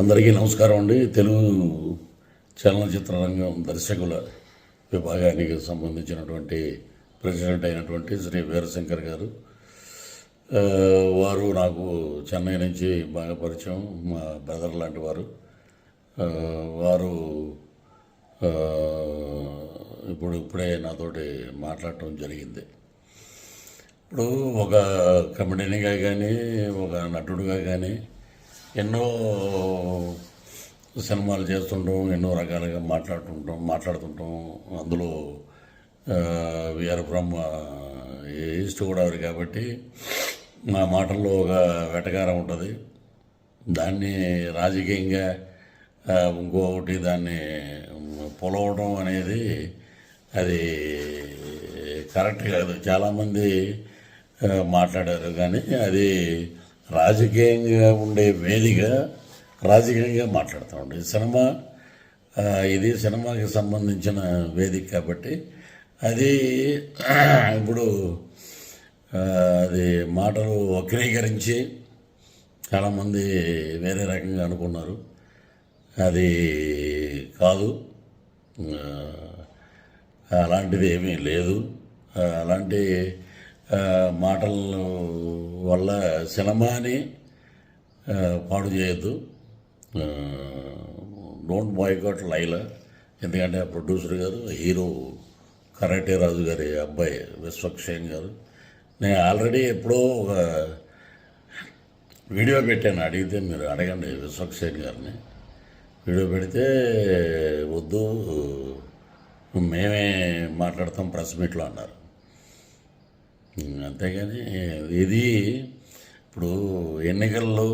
అందరికీ నమస్కారం అండి. తెలుగు చలనచిత్ర రంగం దర్శకుల విభాగానికి సంబంధించినటువంటి ప్రెసిడెంట్ అయినటువంటి శ్రీ వీరశంకర్ గారు. వారు నాకు చెన్నై నుంచి బాగా పరిచయం మా బ్రదర్ లాంటి వారు. వారు ఇప్పుడు ఇప్పుడే నాతోటి మాట్లాడటం జరిగింది. ఇప్పుడు ఒక కమెడీనిగా కానీ ఒక నటుడుగా కానీ ఎన్నో సినిమాలు చేస్తుంటాం ఎన్నో రకాలుగా మాట్లాడుతుంటాం మాట్లాడుతుంటాం. అందులో వీఆర్ బ్రహ్మ ఈస్ట్ గోదావరి కాబట్టి మా మాటల్లో ఒక వెటకారం ఉంటుంది. దాన్ని రాజకీయంగా ఇంకొకటి దాన్ని పొలవడం అనేది అది కరెక్ట్ కాదు. చాలామంది మాట్లాడారు కానీ అది రాజకీయంగా ఉండే వేదిక రాజకీయంగా మాట్లాడుతూ ఉండేది సినిమా ఇది సినిమాకి సంబంధించిన వేదిక కాబట్టి అది ఇప్పుడు అది మాటలు వక్రీకరించి చాలామంది వేరే రకంగా అనుకున్నారు. అది కాదు. అలాంటిది ఏమీ లేదు. అలాంటి మాటల వల్ల సినిమాని పాడు చేయొద్దు. Don't boycott Laila. ఎందుకంటే ఆ ప్రొడ్యూసర్ గారు హీరో కరాటే రాజు గారి అబ్బాయి విశ్వక్షేణ్ గారు. నేను ఆల్రెడీ ఎప్పుడో ఒక వీడియో పెట్టాను. అడిగితే మీరు అడగండి విశ్వక్సేన్ గారిని. వీడియో పెడితే వద్దు మేమే మాట్లాడతాం ప్రెస్ మీట్లో అన్నారు. అంతేగాని ఇది ఇప్పుడు ఎన్నికల్లో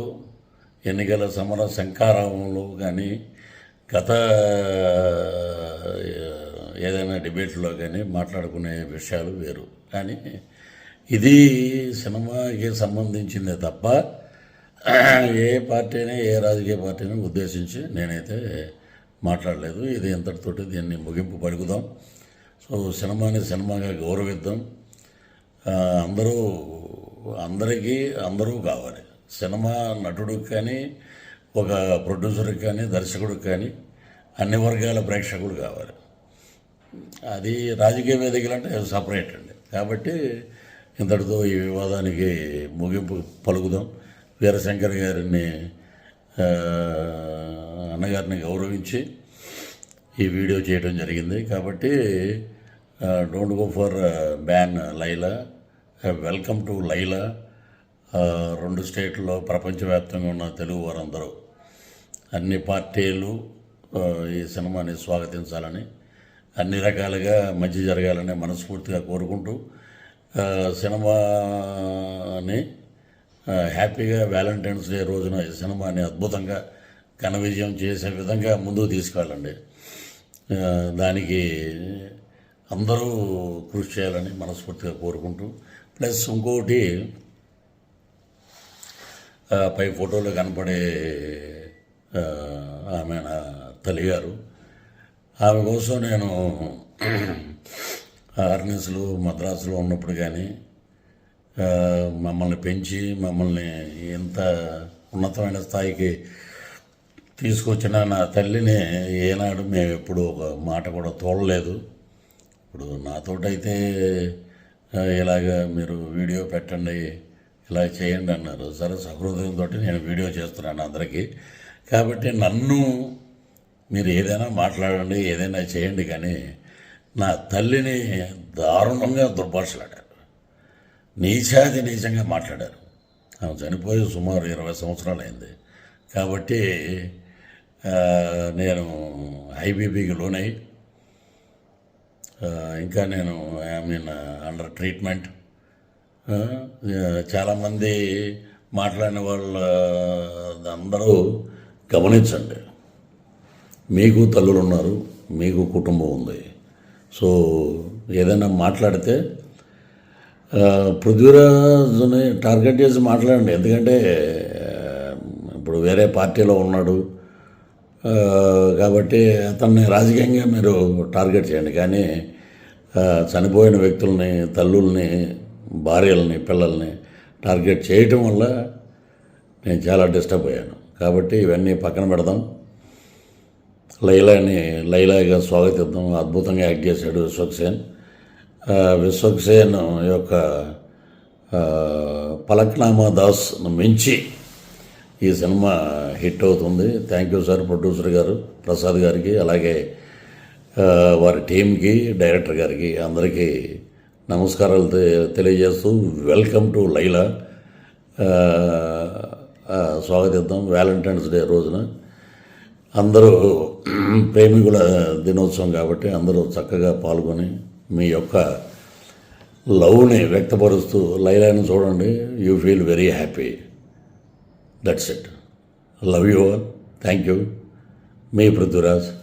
ఎన్నికల సమర శంకారావంలో కానీ గత ఏదైనా డిబేట్లో కానీ మాట్లాడుకునే విషయాలు వేరు. కానీ ఇది సినిమాకి సంబంధించిందే తప్ప ఏ పార్టీని ఏ రాజకీయ పార్టీని ఉద్దేశించి నేనైతే మాట్లాడలేదు. ఇది ఎంతటితోటి దీన్ని ముగింపు పలుకుదాం. సో సినిమాని సినిమాగా గౌరవిద్దాం. అందరూ అందరికీ అందరూ కావాలి. సినిమా నటుడికి కానీ ఒక ప్రొడ్యూసర్కి కానీ దర్శకుడికి కానీ అన్ని వర్గాల ప్రేక్షకుడు కావాలి. అది రాజకీయ వేదికలు అంటే సపరేట్ అండి. కాబట్టి ఇంతటితో ఈ వివాదానికి ముగింపు పలుకుదాం. వీరశంకర్ గారిని అన్నగారిని గౌరవించి ఈ వీడియో చేయడం జరిగింది. కాబట్టి don't go for ban Laila. Welcome to Laila రెండు స్టేట్లో ప్రపంచవ్యాప్తంగా ఉన్న తెలుగు వారందరూ. అన్ని పార్టీలు ఈ సినిమాని స్వాగతించాలని అన్ని రకాలుగా మంచి జరగాలని మనస్ఫూర్తిగా కోరుకుంటూ సినిమాని హ్యాపీగా వ్యాలంటైన్స్ డే రోజున ఈ సినిమాని అద్భుతంగా ఘన విజయం చేసే విధంగా ముందుకు తీసుకెళ్ళండి దానికి అందరూ కృషి చేయాలని మనస్ఫూర్తిగా కోరుకుంటూ ప్లస్ ఇంకోటి ఆ, పై ఫోటోలో కనపడే ఆమె నా తల్లిగారు. ఆమె కోసం నేను ఆర్నెస్లో మద్రాసులో ఉన్నప్పుడు కానీ మమ్మల్ని పెంచి మమ్మల్ని ఎంత ఉన్నతమైన స్థాయికి తీసుకొచ్చిన నా తల్లిని ఏనాడు మేము ఎప్పుడు ఒక మాట కూడా తోడలేదు. ఇప్పుడు నాతోటైతే ఇలాగ మీరు వీడియో పెట్టండి ఇలా చేయండి అన్నారు. సరే సహృదయంతో నేను వీడియో చేస్తున్నాను అందరికీ. కాబట్టి నన్ను మీరు ఏదైనా మాట్లాడండి ఏదైనా చేయండి కానీ నా తల్లిని దారుణంగా దుర్భాషలాడారు. నీచాది నీచంగా మాట్లాడారు. ఆమె చనిపోయి సుమారు ఇరవై సంవత్సరాలు అయింది కాబట్టి నేను ఐబీపీకి లోనై ఇంకా నేను ఐ మీన్ అండర్ ట్రీట్మెంట్. చాలామంది మాట్లాడిన వాళ్ళ అందరూ గమనించండి. మీకు తల్లులు ఉన్నారు మీకు కుటుంబం ఉంది. సో ఏదైనా మాట్లాడితే పృథ్వీరాజుని టార్గెట్ చేసి మాట్లాడండి. ఎందుకంటే ఇప్పుడు వేరే పార్టీలో ఉన్నాడు. కాబట్టి అతన్ని రాజకీయంగా మీరు టార్గెట్ చేయండి. కానీ చనిపోయిన వ్యక్తుల్ని తల్లుల్ని భార్యల్ని పిల్లల్ని టార్గెట్ చేయటం వల్ల నేను చాలా డిస్టర్బ్ అయ్యాను. కాబట్టి ఇవన్నీ పక్కన పెడదాం. లైలాని లైలాగా స్వాగతిద్దాం. అద్భుతంగా యాక్ట్ చేశాడు విశ్వక్సేన్ విశ్వక్సేన్ యొక్క పలక్నామా దాస్ మించి ఈ సినిమా హిట్ అవుతుంది. థ్యాంక్ యూ సార్ ప్రొడ్యూసర్ గారు ప్రసాద్ గారికి అలాగే వారి టీంకి డైరెక్టర్ గారికి అందరికీ నమస్కారాలు తె- తెలియజేస్తూ వెల్కమ్ టు లైలా. స్వాగతిద్దాం. వ్యాలంటైన్స్ డే రోజున అందరూ ప్రేమికుల దినోత్సవం కాబట్టి అందరూ చక్కగా పాల్గొని మీ యొక్క లవ్ని వ్యక్తపరుస్తూ లైలాని చూడండి. You feel very happy. That's it love you all thank you me Prithviraj.